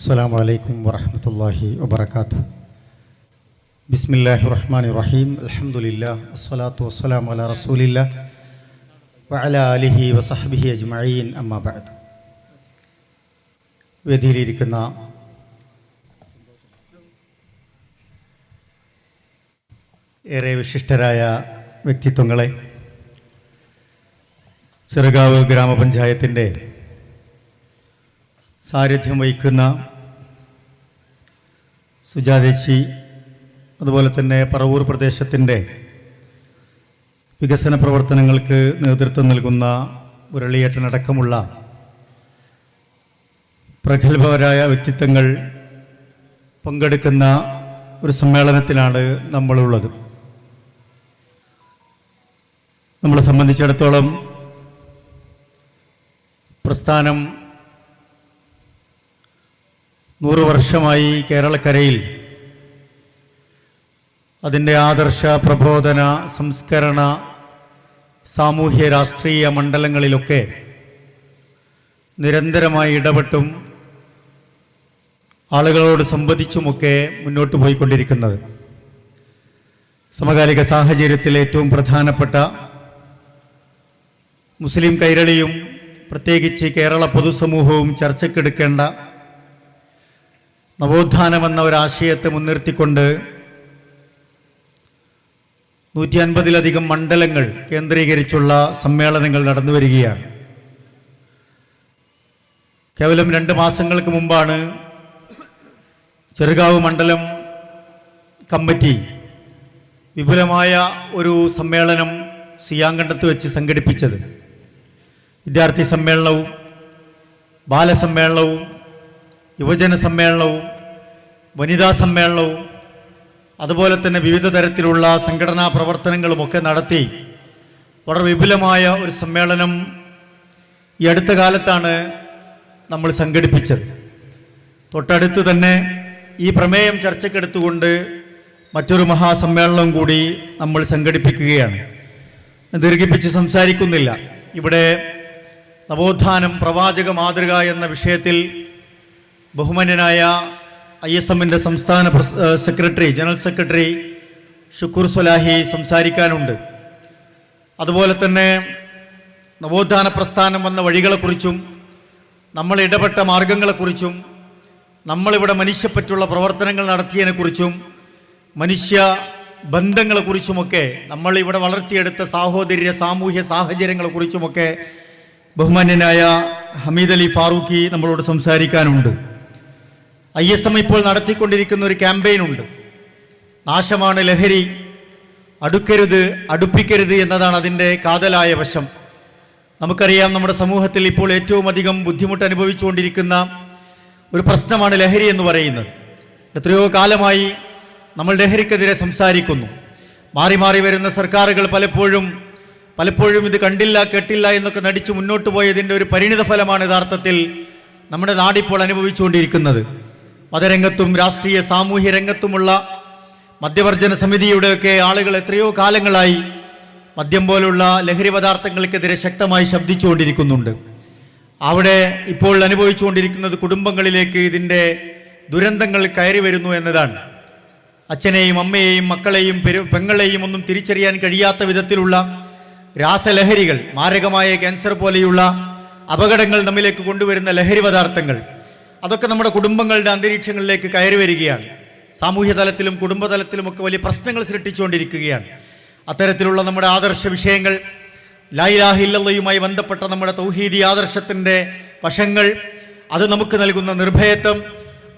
അസ്സാം വലൈക്കും വറഹമത്തല്ലാഹി വബർക്കാത്തു ബിസ്മില്ലാഹി റഹ്മാൻ റഹീം അലഹമുല്ല അസ്വലാത്തു വസ്സലാം അല റസൂലില്ല വഅല അലിഹി വസഹബിഹി അജ്മഈൻ അമ്മാബാദ് വേദിയിലിരിക്കുന്ന ഏറെ വിശിഷ്ടരായ വ്യക്തിത്വങ്ങളെ ചെറുകാവ് ഗ്രാമപഞ്ചായത്തിന്റെ സാരഥ്യം വഹിക്കുന്ന സുജാതേച്ചി അതുപോലെ തന്നെ പറവൂർ പ്രദേശത്തിന്റെ വികസന പ്രവർത്തനങ്ങൾക്ക് നേതൃത്വം നൽകുന്ന മുരളിയേട്ടനടക്കമുള്ള പ്രഗത്ഭരായ വ്യക്തിത്വങ്ങൾ പങ്കെടുക്കുന്ന ഒരു സമ്മേളനത്തിലാണ് നമ്മളുള്ളത്. നമ്മളെ സംബന്ധിച്ചിടത്തോളം പ്രസ്ഥാനം നൂറ് വർഷമായി കേരളക്കരയിൽ അതിന്റെ ആദർശ പ്രബോധന സംസ്കരണ സാമൂഹ്യ രാഷ്ട്രീയ മണ്ഡലങ്ങളിലൊക്കെ നിരന്തരമായി ഇടപെട്ടും ആളുകളോട് സംവദിച്ചുമൊക്കെ മുന്നോട്ട് പോയിക്കൊണ്ടിരിക്കുന്നത്. സമകാലിക സാഹചര്യത്തിൽ ഏറ്റവും പ്രധാനപ്പെട്ട മുസ്ലിം കൈരളിയും പ്രത്യേകിച്ച് കേരള പൊതുസമൂഹവും ചർച്ചയ്ക്കെടുക്കേണ്ട നവോത്ഥാനമെന്ന ഒരാശയത്തെ മുൻനിർത്തിക്കൊണ്ട് നൂറ്റി അൻപതിലധികം മണ്ഡലങ്ങൾ കേന്ദ്രീകരിച്ചുള്ള സമ്മേളനങ്ങൾ നടന്നു വരികയാണ്. കേവലം രണ്ട് മാസങ്ങൾക്ക് മുമ്പാണ് ചെറുകാവ് മണ്ഡലം കമ്മിറ്റി വിപുലമായ ഒരു സമ്മേളനം സിയാങ്കണ്ടത്ത് വെച്ച് സംഘടിപ്പിച്ചത്. വിദ്യാർത്ഥി സമ്മേളനവും ബാലസമ്മേളനവും യുവജന സമ്മേളനവും വനിതാ സമ്മേളനവും അതുപോലെ തന്നെ വിവിധ തരത്തിലുള്ള സംഘടനാ പ്രവർത്തനങ്ങളുമൊക്കെ നടത്തി വളരെ വിപുലമായ ഒരു സമ്മേളനം ഈ അടുത്ത കാലത്താണ് നമ്മൾ സംഘടിപ്പിച്ചത്. തൊട്ടടുത്ത് തന്നെ ഈ പ്രമേയം ചർച്ചയ്ക്കെടുത്തുകൊണ്ട് മറ്റൊരു മഹാസമ്മേളനം കൂടി നമ്മൾ സംഘടിപ്പിക്കുകയാണ്. ദീർഘിപ്പിച്ച് സംസാരിക്കുന്നില്ല. ഇവിടെ നവോത്ഥാനം പ്രവാചക മാതൃക എന്ന വിഷയത്തിൽ ബഹുമാന്യനായ ഐ എസ് എമ്മിന്റെ സംസ്ഥാന secretary general secretary Shukoor Swalahi സംസാരിക്കാനുണ്ട്. അതുപോലെ തന്നെ നവോത്ഥാന പ്രസ്ഥാനം വന്ന വഴികളെക്കുറിച്ചും നമ്മൾ ഇടപെട്ട മാർഗങ്ങളെക്കുറിച്ചും നമ്മളിവിടെ മനുഷ്യപ്പറ്റുള്ള പ്രവർത്തനങ്ങൾ നടത്തിയതിനെക്കുറിച്ചും മനുഷ്യ ബന്ധങ്ങളെക്കുറിച്ചുമൊക്കെ നമ്മൾ ഇവിടെ വളർത്തിയെടുത്ത സാഹോദര്യ സാമൂഹ്യ സാഹചര്യങ്ങളെക്കുറിച്ചുമൊക്കെ ബഹുമാന്യനായ ഹമീദ് അലി ഫാറൂഖി നമ്മളോട് സംസാരിക്കാനുണ്ട്. ഐ എസ് എം ഇപ്പോൾ നടത്തിക്കൊണ്ടിരിക്കുന്ന ഒരു ക്യാമ്പയിൻ ഉണ്ട്. നാശമാണ് ലഹരി. അടുക്കരുത് അടുപ്പിക്കരുത് എന്നതാണ് അതിന്റെ കാതലായ വശം. നമുക്കറിയാം നമ്മുടെ സമൂഹത്തിൽ ഇപ്പോൾ ഏറ്റവും അധികം ബുദ്ധിമുട്ട് അനുഭവിച്ചുകൊണ്ടിരിക്കുന്ന ഒരു പ്രശ്നമാണ് ലഹരി എന്ന് പറയുന്നത്. എത്രയോ കാലമായി നമ്മൾ ലഹരിക്കെതിരെ സംസാരിക്കുന്നു. മാറി മാറി വരുന്ന സർക്കാരുകൾ പലപ്പോഴും പലപ്പോഴും ഇത് കണ്ടില്ല കേട്ടില്ല എന്നൊക്കെ നടിച്ചു മുന്നോട്ട് പോയതിന്റെ ഒരു പരിണിത ഫലമാണ് യഥാർത്ഥത്തിൽ നമ്മുടെ നാടിപ്പോൾ അനുഭവിച്ചുകൊണ്ടിരിക്കുന്നത്. മതരംഗത്തും രാഷ്ട്രീയ സാമൂഹ്യ രംഗത്തുമുള്ള മദ്യവർജന സമിതിയുടെയൊക്കെ ആളുകൾ എത്രയോ കാലങ്ങളായി മദ്യം പോലുള്ള ലഹരി പദാർത്ഥങ്ങൾക്കെതിരെ ശക്തമായി ശബ്ദിച്ചുകൊണ്ടിരിക്കുന്നുണ്ട്. അവിടെ ഇപ്പോൾ അനുഭവിച്ചുകൊണ്ടിരിക്കുന്നത് കുടുംബങ്ങളിലേക്ക് ഇതിന്റെ ദുരന്തങ്ങൾ കയറി വരുന്നു എന്നതാണ്. അച്ഛനെയും അമ്മയെയും മക്കളെയും പെരു പെങ്ങളെയും ഒന്നും തിരിച്ചറിയാൻ കഴിയാത്ത വിധത്തിലുള്ള രാസലഹരികൾ മാരകമായ ക്യാൻസർ പോലെയുള്ള അപകടങ്ങൾ നമ്മിലേക്ക് കൊണ്ടുവരുന്ന ലഹരി പദാർത്ഥങ്ങൾ അതൊക്കെ നമ്മുടെ കുടുംബങ്ങളുടെ അന്തരീക്ഷങ്ങളിലേക്ക് കയറി വരികയാണ്. സാമൂഹ്യ തലത്തിലും കുടുംബതലത്തിലുമൊക്കെ വലിയ പ്രശ്നങ്ങൾ സൃഷ്ടിച്ചുകൊണ്ടിരിക്കുകയാണ്. അത്തരത്തിലുള്ള നമ്മുടെ ആദർശ വിഷയങ്ങൾ ലായിലാഹില്ലയുമായി ബന്ധപ്പെട്ട നമ്മുടെ തൗഹീദി ആദർശത്തിന്റെ വശങ്ങൾ അത് നമുക്ക് നൽകുന്ന നിർഭയത്വം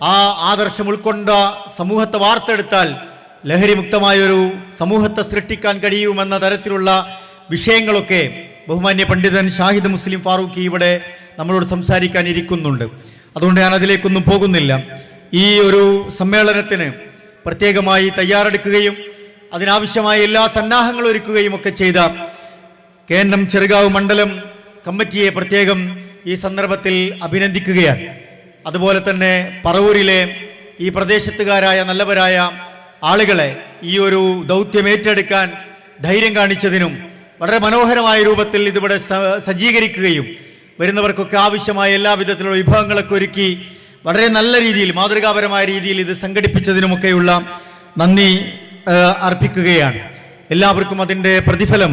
ആ ആദർശം ഉൾക്കൊണ്ട സമൂഹത്തെ വാർത്തെടുത്താൽ ലഹരി മുക്തമായൊരു സമൂഹത്തെ സൃഷ്ടിക്കാൻ കഴിയുമെന്ന തരത്തിലുള്ള വിഷയങ്ങളൊക്കെ ബഹുമാന്യ പണ്ഡിതൻ ഷാഹിദ് മുസ്ലിം ഫാറൂഖി ഇവിടെ നമ്മളോട് സംസാരിക്കാൻ ഇരിക്കുന്നുണ്ട് അതുകൊണ്ട് ഞാൻ അതിലേക്കൊന്നും പോകുന്നില്ല. ഈ ഒരു സമ്മേളനത്തിന് പ്രത്യേകമായി തയ്യാറെടുക്കുകയും അതിനാവശ്യമായ എല്ലാ സന്നാഹങ്ങളും ഒരുക്കുകയും ഒക്കെ ചെയ്ത കേന്ദ്രം ചെറുകാവ് മണ്ഡലം കമ്മിറ്റിയെ പ്രത്യേകം ഈ സന്ദർഭത്തിൽ അഭിനന്ദിക്കുകയാണ്. അതുപോലെ തന്നെ പറവൂരിലെ ഈ പ്രദേശത്തുകാരായ നല്ലവരായ ആളുകളെ ഈ ഒരു ദൗത്യം ഏറ്റെടുക്കാൻ ധൈര്യം കാണിച്ചതിനും വളരെ മനോഹരമായ രൂപത്തിൽ ഇതിവിടെ സജ്ജീകരിക്കുകയും വരുന്നവർക്കൊക്കെ ആവശ്യമായ എല്ലാ വിധത്തിലുള്ള വിഭവങ്ങളൊക്കെ ഒരുക്കി വളരെ നല്ല രീതിയിൽ മാതൃകാപരമായ രീതിയിൽ ഇത് സംഘടിപ്പിച്ചതിനുമൊക്കെയുള്ള നന്ദി അർപ്പിക്കുകയാണ്. എല്ലാവർക്കും അതിന്റെ പ്രതിഫലം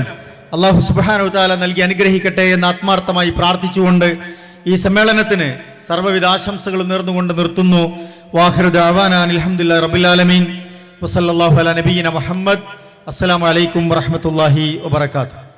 അള്ളാഹു സുബാനു താല നൽകി അനുഗ്രഹിക്കട്ടെ എന്ന് ആത്മാർത്ഥമായി പ്രാർത്ഥിച്ചുകൊണ്ട് ഈ സമ്മേളനത്തിന് സർവവിധ ആശംസകളും നേർന്നുകൊണ്ട് നിർത്തുന്നു. വാഹിറുദ് അവാനാൻ റബുലാലമീൻ വസല്ലാഹു അല നബീന മുഹമ്മദ്. അസ്സാം വലൈക്കും വാഹമത്തല്ലാഹി വബർക്കാത്തു